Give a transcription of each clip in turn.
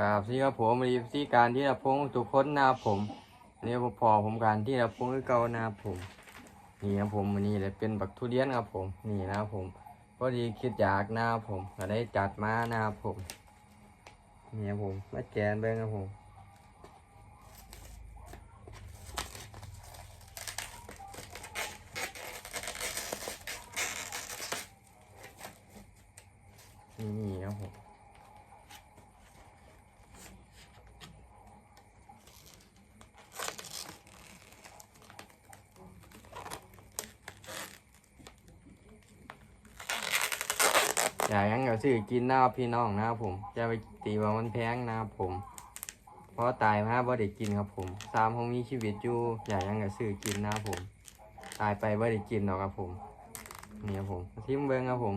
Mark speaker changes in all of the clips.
Speaker 1: กับที่ครับผมรีที่การที่เราพงทุกคนนะครับผมนี่พอผมการที่เราพงคือเก่านะครับผมนี่ครับผมวันนี้เลยเป็นบักทุเรียนครับผมนี่นะครับผมพอดีคิดอยากนะครับผมก็ได้จัดมานะครับผมนี่ครับผมมาแกนเบ้งครับผมนี่ครับผม อย่ากยังก็ซื้อกินนะครับพี่น้องนะครับผมจะไปตีว่ามันแพงนะครับผม เพราะตายมาบ่ได้กินครับผมตามคงมีชีวิตอยู่อย่ากยังก็ซื้อกินนะครับผม ตายไปบ่ได้กินหรอกครับผมนี่ครับผมทิมเบิ้งครับผม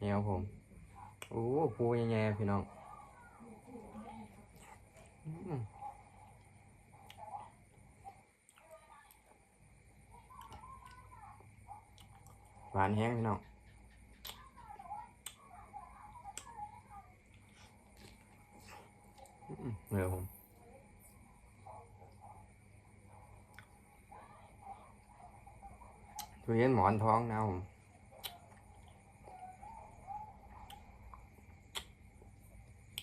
Speaker 1: นี่ครับผมโอ้ปูยังไงพี่น้องหวานแห้งพี่น้อง อืม เดี๋ยวผมทุเรียนหมอนท้องนะผม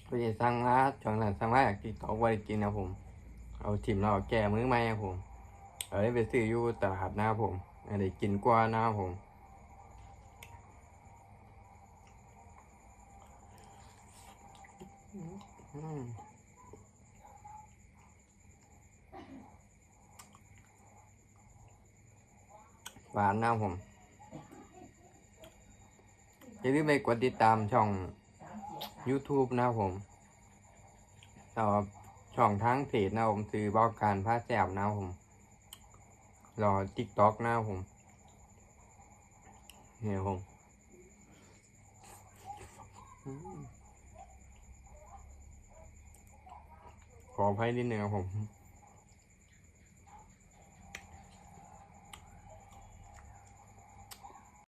Speaker 1: ทุเรียนสังมาช่วงนั้นสังมาอยากกินเขาไว้กินนะผม เอาถิ่มเราแก่มือไหมครับผม เอาได้ไปซื้ออยู่ตลาดนะผมอันนี้กินกว่านะผมอืม หวานนะผมอย่าลืมไปกดติดตามช่อง YouTube นะผมต่อช่องทั้งเพจนะผมคือบอกการพาแซบนะผมรอ TikTok นะผมเนี่ยผมอืมขออภัยนิดนึงครับผม